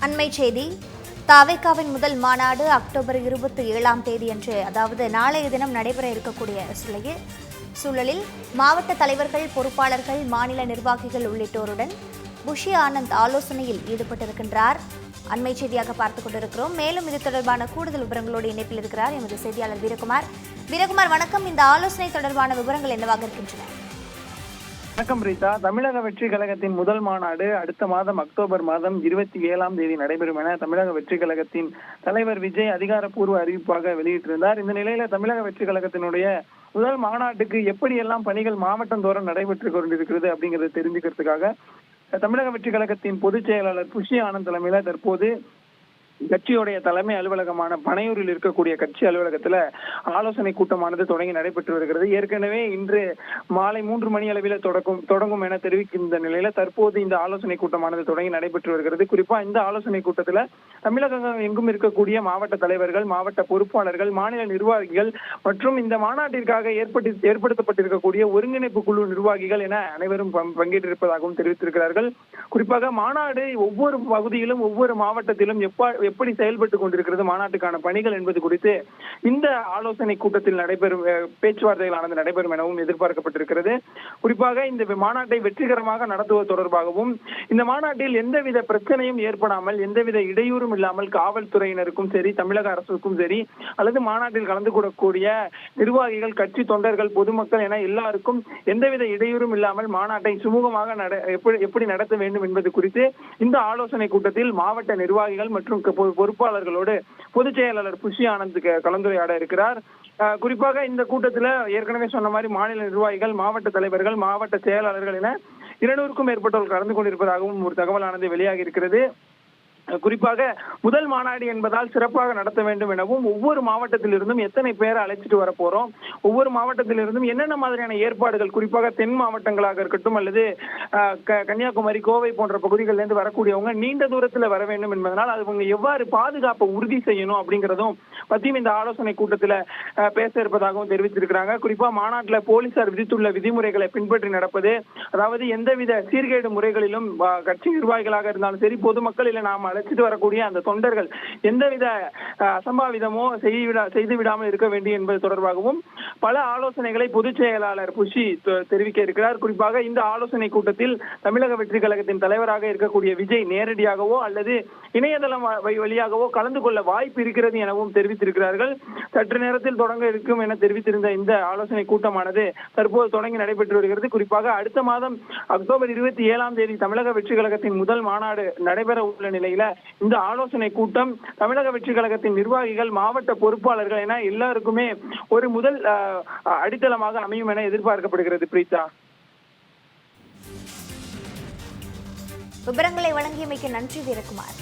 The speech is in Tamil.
அண்மை செய்தி. தாவேக்காவின் முதல் மாநாடு அக்டோபர் இருபத்தி ஏழாம் தேதியன்று அதாவது நாளைய தினம் நடைபெற இருக்கக்கூடிய சூழலில் சூழலில் மாவட்ட தலைவர்கள் பொறுப்பாளர்கள் மாநில நிர்வாகிகள் உள்ளிட்டோருடன் புஷி ஆனந்த் ஆலோசனையில் ஈடுபட்டிருக்கின்றார். அண்மை செய்தியாக பார்த்துக் கொண்டிருக்கிறோம். மேலும் இது தொடர்பான கூடுதல் விவரங்களோடு இணைப்பில் இருக்கிறார் எமது செய்தியாளர் வீரகுமார். வீரகுமார் வணக்கம். இந்த ஆலோசனை தொடர்பான விவரங்கள் என்னவாக இருக்கின்றன? வணக்கம் ரீதா. தமிழக வெற்றி கழகத்தின் முதல் மாநாடு அடுத்த மாதம் அக்டோபர் மாதம் இருபத்தி ஏழாம் தேதி நடைபெறும் என தமிழக வெற்றி கழகத்தின் தலைவர் விஜய் அதிகாரப்பூர்வ அறிவிப்பாக வெளியிட்டிருந்தார். இந்த நிலையில தமிழக வெற்றி கழகத்தினுடைய முதல் மாநாட்டுக்கு எப்படியெல்லாம் பணிகள் மாவட்டம் தோறும் நடைபெற்று கொண்டிருக்கிறது அப்படிங்கறத தெரிஞ்சுக்கிறதுக்காக தமிழக வெற்றி கழகத்தின் பொதுச் செயலாளர் புஷி ஆனந்த் தலைமையில தற்போது கட்சியுடைய தலைமை அலுவலகமான பனையூரில் இருக்கக்கூடிய கட்சி அலுவலகத்துல ஆலோசனை கூட்டமானது தொடங்கி நடைபெற்று வருகிறது. ஏற்கனவே இன்று மாலை மூன்று மணி அளவில் தொடக்கும் தொடங்கும் என தெரிவிக்கின்ற நிலையில தற்போது இந்த ஆலோசனை கூட்டமானது தொடங்கி நடைபெற்று வருகிறது. குறிப்பா இந்த ஆலோசனை கூட்டத்துல தமிழகம் எங்கும் இருக்கக்கூடிய மாவட்ட தலைவர்கள் மாவட்ட பொறுப்பாளர்கள் மாநில நிர்வாகிகள் மற்றும் இந்த மாநாட்டிற்காக ஏற்பட்டு ஏற்படுத்தப்பட்டிருக்கக்கூடிய ஒருங்கிணைப்பு குழு நிர்வாகிகள் என அனைவரும் பங்- பங்கேற்றிருப்பதாகவும் தெரிவித்திருக்கிறார்கள். குறிப்பாக மாநாடு ஒவ்வொரு பகுதியிலும் ஒவ்வொரு மாவட்டத்திலும் எப்ப எப்படி செயல்பட்டு கொண்டிருக்கிறது மாநாட்டுக்கான பணிகள் என்பது குறித்து இந்த ஆலோசனை கூட்டத்தில் நடைபெறும் அஹ், பேச்சுவார்த்தைகளானது நடைபெறும் எனவும் எதிர்பார்க்கப்பட்டிருக்கிறது. குறிப்பாக இந்த மாநாட்டை வெற்றிகரமாக நடத்துவது தொடர்பாகவும் இந்த மாநாட்டில் எந்தவித பிரச்சனையும் ஏற்படாமல் எந்தவித இடையூறும் இல்லாமல் காவல்துறையினருக்கும் சரி தமிழக அரசுக்கும் சரி அல்லது மாநாட்டில் கலந்து கொள்ளக்கூடிய நிர்வாகிகள் கட்சி தொண்டர்கள் பொதுமக்கள் என எல்லாருக்கும் எந்தவித இடையூறும் இல்லாமல் மாநாட்டை சுமூகமாக எப்படி நடத்த வேண்டும் என்பது குறித்து இந்த ஆலோசனை கூட்டத்தில் மாவட்ட நிர்வாகிகள் மற்றும் பொறுப்பாளர்களோடு பொதுச் செயலாளர் புஷி ஆனந்த் கலந்துரையாட இருக்கிறார். குறிப்பாக இந்த கூட்டத்தில் ஏற்கனவே சொன்ன மாதிரி மாநில நிர்வாகிகள் மாவட்ட தலைவர்கள் மாவட்ட செயலாளர்கள் என இருநூறுக்கும் மேற்பட்டோர் கலந்து கொண்டிருப்பதாகவும் ஒரு தகவலானது வெளியாகி இருக்கிறது. குறிப்பாக முதல் மாநாடு என்பதால் சிறப்பாக நடத்த வேண்டும் எனவும் ஒவ்வொரு மாவட்டத்திலிருந்தும் எத்தனை பேரை அழைச்சிட்டு வர போறோம்? ஒவ்வொரு மாவட்டத்திலிருந்தும் என்னென்ன மாதிரியான ஏற்பாடுகள்? குறிப்பாக தென் மாவட்டங்களாக இருக்கட்டும் அல்லது க- கன்னியாகுமரி கோவை போன்ற பகுதிகளில் இருந்து வரக்கூடியவங்க நீண்ட தூரத்தில் வர வேண்டும் என்பதனால் அவங்க எவ்வாறு பாதுகாப்பை உறுதி செய்யணும் அப்படிங்கிறதும் பத்தியும் இந்த ஆலோசனை கூட்டத்தில் பேச இருப்பதாகவும் தெரிவித்திருக்கிறாங்க. குறிப்பா மாநாட்டில் போலீசார் விதித்துள்ள விதிமுறைகளை பின்பற்றி நடப்பது அதாவது எந்தவித சீர்கேடு முறைகளிலும் கட்சி நிர்வாகிகளாக இருந்தாலும் சரி பொதுமக்கள் இல்லை நாம் அழைச்சிட்டு வரக்கூடிய அந்த தொண்டர்கள் எந்தவித அசம்பாவிதமோ செய்துவிடா செய்து விடாமல் இருக்க வேண்டும் என்பது தொடர்பாகவும் பல ஆலோசனைகளை பொதுச் செயலாளர் புஷி தெரிவிக்க இருக்கிறார். குறிப்பாக இந்த ஆலோசனை கூட்டத்தில் தமிழக வெற்றி கழகத்தின் தலைவராக இருக்கக்கூடிய விஜய் நேரடியாகவோ அல்லது இணையதளம் வழியாகவோ கலந்து கொள்ள வாய்ப்பு இருக்கிறது எனவும் தெரிவித்திருக்கிறார்கள். சற்று நேரத்தில் தொடங்க இருக்கும் என தெரிவித்திருந்த இந்த ஆலோசனை கூட்டமானது தற்போது தொடங்கி நடைபெற்று வருகிறது. குறிப்பாக அடுத்த மாதம் அக்டோபர் இருபத்தி ஏழாம் தேதி தமிழக வெற்றி கழகத்தின் முதல் மாநாடு நடைபெற உள்ள நிலையில இந்த ஆலோசனை கூட்டம் தமிழக வெற்றி கழகத்தின் நிர்வாகிகள் மாவட்ட பொறுப்பாளர்கள் என எல்லாருக்குமே ஒரு முதல் அஹ், அடித்தளமாக அமையும் என எதிர்பார்க்கப்படுகிறது பிரீதா விவரங்களை வழங்கியமைக்கு நன்றி வீரகுமார்.